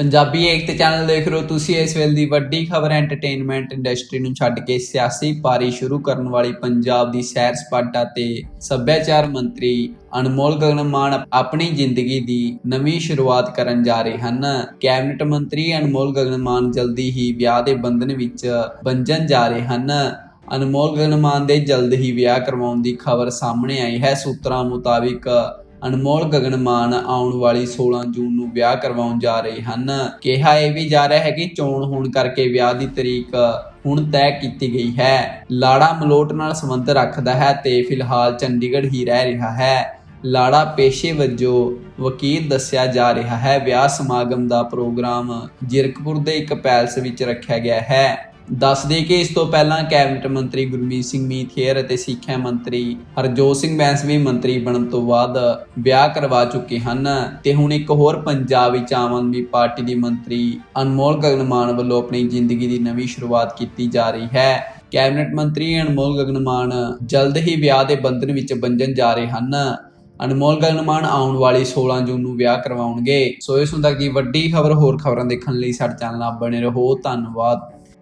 ਪੰਜਾਬੀ ਏਕਤਾ channel ਦੇਖ ਰਹੇ ਹੋ ਤੁਸੀਂ ਇਸ ਵੇਲੇ ਦੀ ਵੱਡੀ ਖਬਰ ਐਂਟਰਟੇਨਮੈਂਟ ਇੰਡਸਟਰੀ ਨੂੰ ਛੱਡ ਕੇ ਸਿਆਸੀ ਪਾਰੀ ਸ਼ੁਰੂ ਕਰਨ ਵਾਲੀ ਪੰਜਾਬ ਦੀ ਸੈਰ ਸਪਾਟਾ ਤੇ ਸੱਭਿਆਚਾਰ ਮੰਤਰੀ ਅਨਮੋਲ ਗਗਨ ਮਾਨ ਆਪਣੀ ਜ਼ਿੰਦਗੀ ਦੀ ਨਵੀਂ ਸ਼ੁਰੂਆਤ ਕਰਨ ਜਾ ਰਹੇ ਹਨ। ਕੈਬਨਿਟ ਮੰਤਰੀ ਅਨਮੋਲ ਗਗਨ ਮਾਨ ਜਲਦੀ ਹੀ ਵਿਆਹ ਦੇ ਬੰਧਨ ਵਿੱਚ ਬੰਜਨ ਜਾ ਰਹੇ ਹਨ। ਅਨਮੋਲ ਗਗਨ ਮਾਨ ਦੇ ਜਲਦ ਹੀ ਵਿਆਹ ਕਰਵਾਉਣ ਦੀ ਖਬਰ ਸਾਹਮਣੇ ਆਈ ਹੈ। ਸੂਤਰਾਂ ਮੁਤਾਬਿਕ ਅਨਮੋਲ ਗਗਨ ਮਾਨ ਆਉਣ ਵਾਲੀ 16 ਜੂਨ ਨੂੰ ਵਿਆਹ ਕਰਵਾਉਣ ਜਾ ਰਹੇ ਹਨ। ਕਿਹਾ ਇਹ ਵੀ ਜਾ ਰਿਹਾ ਹੈ ਕਿ ਚੋਣ ਹੋਣ ਕਰਕੇ ਵਿਆਹ ਦੀ ਤਰੀਕ ਹੁਣ ਤੈਅ ਕੀਤੀ ਗਈ ਹੈ। ਲਾੜਾ ਮਲੋਟ ਨਾਲ ਸੰਬੰਧ ਰੱਖਦਾ ਹੈ ਤੇ ਫਿਲਹਾਲ ਚੰਡੀਗੜ੍ਹ ਹੀ ਰਹਿ ਰਿਹਾ ਹੈ। ਲਾੜਾ ਪੇਸ਼ੇ ਵਜੋਂ ਵਕੀਲ ਦੱਸਿਆ ਜਾ ਰਿਹਾ ਹੈ, ਵਿਆਹ ਸਮਾਗਮ ਦਾ ਪ੍ਰੋਗਰਾਮ ਜਿਰਕਪੁਰ ਦੇ ਇੱਕ ਪੈਲਸ ਵਿੱਚ ਰੱਖਿਆ ਗਿਆ ਹੈ। ਦੱਸ ਦੇ ਕਿ ਇਸ ਤੋਂ ਪਹਿਲਾਂ ਕੈਬਨਿਟ ਮੰਤਰੀ ਗੁਰਮੀਤ ਸਿੰਘ ਮੀਥੇਰ ਅਤੇ ਸਿੱਖਿਆ ਮੰਤਰੀ ਹਰਜੋਤ ਸਿੰਘ ਬੈਂਸ ਵੀ ਮੰਤਰੀ ਬਣਨ ਤੋਂ ਬਾਅਦ ਵਿਆਹ ਕਰਵਾ ਚੁੱਕੇ ਹਨ ਤੇ ਹੁਣ ਇੱਕ ਹੋਰ ਪੰਜਾਬ ਵਿੱਚ ਆਮ ਆਦਮੀ ਪਾਰਟੀ ਦੀ ਮੰਤਰੀ ਅਨਮੋਲ ਗਗਨ ਮਾਨ ਵੱਲੋਂ ਆਪਣੀ ਜ਼ਿੰਦਗੀ ਦੀ ਨਵੀਂ ਸ਼ੁਰੂਆਤ ਕੀਤੀ ਜਾ ਰਹੀ ਹੈ। ਕੈਬਨਿਟ ਮੰਤਰੀ ਅਨਮੋਲ ਗਗਨ ਮਾਨ ਜਲਦ ਹੀ ਵਿਆਹ ਦੇ ਬੰਧਨ ਵਿੱਚ ਬੰਧਨ ਜਾ ਰਹੇ ਹਨ। ਅਨਮੋਲ ਗਗਨ ਮਾਨ ਆਉਣ ਵਾਲੀ 16 ਜੂਨ ਨੂੰ ਵਿਆਹ ਕਰਵਾਉਣਗੇ। ਸੋ ਇਸ ਹੁੰਦਾ ਕਿ ਵੱਡੀ ਖਬਰ ਹੋਰ ਖਬਰਾਂ ਦੇਖਣ ਲਈ ਸਾਡੇ ਚੈਨਲ ਨਾਲ ਬਣੇ ਰਹੋ। ਧੰਨਵਾਦ।